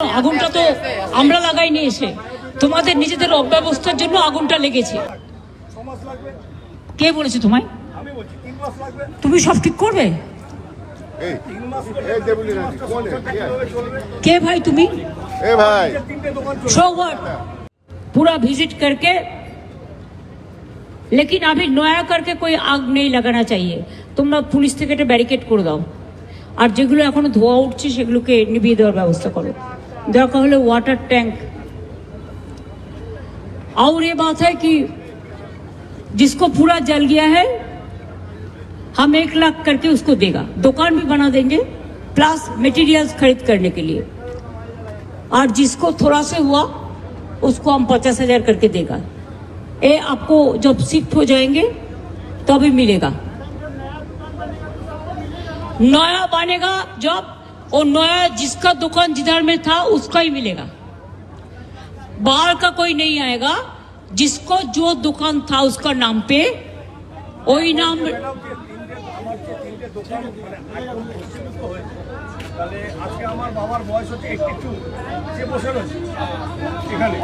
আগুনটা তো আমরা লাগাইনি এসে তোমাদের নিজেদের অব্যবস্থার জন্য আগুনটা লেগেছে ছমাস লাগবে কে বলেছে তোমায় আমি বলছি তিন মাস লাগবে তুমি সব ঠিক করবে এই তিন মাস এই দেবুলি না কোন কিভাবে চলবে কে ভাই তুমি এ ভাই তিনটে দোকান চলবে सो व्हाट पूरा विजिट करके लेकिन अभी नया करके कोई आग नहीं लगाना चाहिए তোমরা পুলিশ থেকে এটা ব্যারিকেড করে দাও আর যেগুলো এখনো ধোয়া উঠছে সেগুলোকে নিভিয়ে দেওয়ার ব্যবস্থা করো देखा हल वाटर टैंक और ये बात है कि जिसको पूरा जल गया है, हम एक लाख करके उसको देगा। दुकान भी बना देंगे प्लस मटेरियल्स खरीद करने के लिए। और जिसको थोड़ा से हुआ, उसको हम पचास हज़ार करके देगा। ये आपको जब शिफ्ट हो जाएँगे, तभी तो मिलेगा। नया बनेगा जब और नया जिसका दुकान जिधर में था उसका ही मिलेगा बाहर का कोई नहीं आएगा जिसको जो दुकान था उसका नाम पे वही नाम ম্যাডাম যে তিনটে আমার যে তিনটে দোকান মানে একদম প্রচলিত হয়েছে তাহলে আজকে আমার বাবার বয়স হচ্ছে এইটটি টু সে বসে রয়েছে এখানে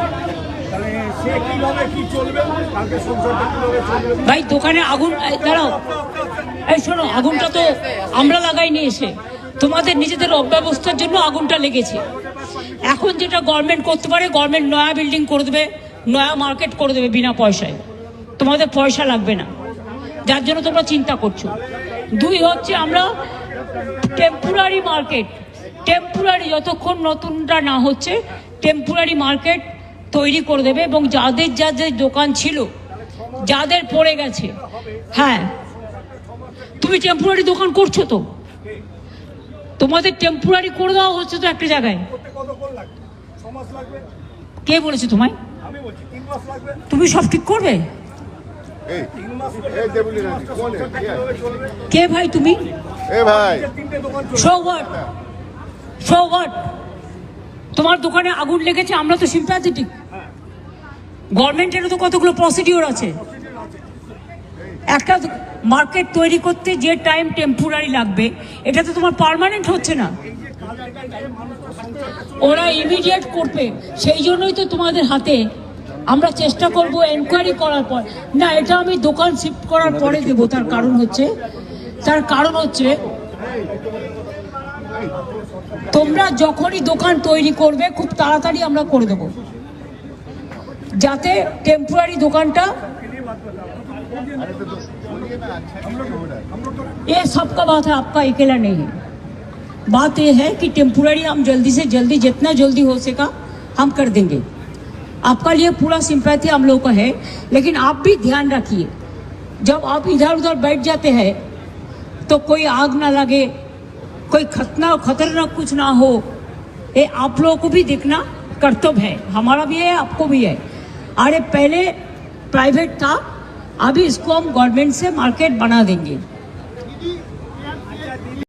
তাহলে সে কিভাবে কি চলবে কালকে সংসারটা কিভাবে চলবে ভাই দোকানে আগুন এই, দাঁড়াও এই শোনো আগুনটা তো আমরা লাগাইনি এসে তোমাদের নিজেদের অব্যবস্থার জন্য আগুনটা লেগেছে। এখন যেটা গভর্নমেন্ট করতে পারে গভর্নমেন্ট নয়া বিল্ডিং করে দেবে, নয়া মার্কেট করে দেবে বিনা পয়সায়। তোমাদের পয়সা লাগবে না। যার জন্য তোমরা চিন্তা করছ। দুই হচ্ছে আমরা টেম্পোরারি মার্কেট টেম্পোরারি যতক্ষণ নতুনটা না হচ্ছে টেম্পোরারি মার্কেট তৈরি করে দেবে এবং যাদের যাদের দোকান ছিল, যাদের পড়ে গেছে হ্যাঁ তুমি টেম্পোরারি দোকান করছ তো? তোমাদের টেম্পোরারি করে দেওয়া হচ্ছে তো একটা জায়গায়। কে বলেছে তোমায়? আমি বলছি তিন মাস লাগবে? তুমি সব ঠিক করবে? কে? ভাই তুমি? তোমার দোকানে আগুন লেগেছে আমরা তো সিম্প্যাথেটিক গভর্নমেন্টেরও তো কতগুলো প্রসিডিওর আছে। একটা মার্কেট তৈরি করতে যে টাইম টেম্পোরারি লাগবে, এটা তো তোমার পার্মানেন্ট হচ্ছে না। ওরা ইমিডিয়েট করবে, সেই জন্যই তো তোমাদের হাতে আমরা চেষ্টা করব এনকোয়ারি করার পর। না, এটা আমি দোকান শিফট করার পরে দেবো, তার কারণ হচ্ছে, তার কারণ হচ্ছে, তোমরা যখনই দোকান তৈরি করবে, খুব তাড়াতাড়ি আমরা করে দেবো। যাতে টেম্পোরারি দোকানটা ये सबका बात है, आपका अकेला नहीं है। बात यह है कि टेम्पोररी हम जल्दी से जल्दी जितना जल्दी हो सका, हम कर देंगे। आपका लिए पूरा सिंपैथी हम लोगों का है, लेकिन आप भी ध्यान रखिए, जब आप इधर उधर बैठ जाते हैं तो कोई आग ना लगे, कोई खतना, खतरनाक कुछ ना हो, ये आप लोगों को भी देखना कर्तव्य है। हमारा भी है, आपको भी है। अरे, पहले प्राइवेट था अभी इसको हम गवर्नमेंट से मार्केट बना देंगे।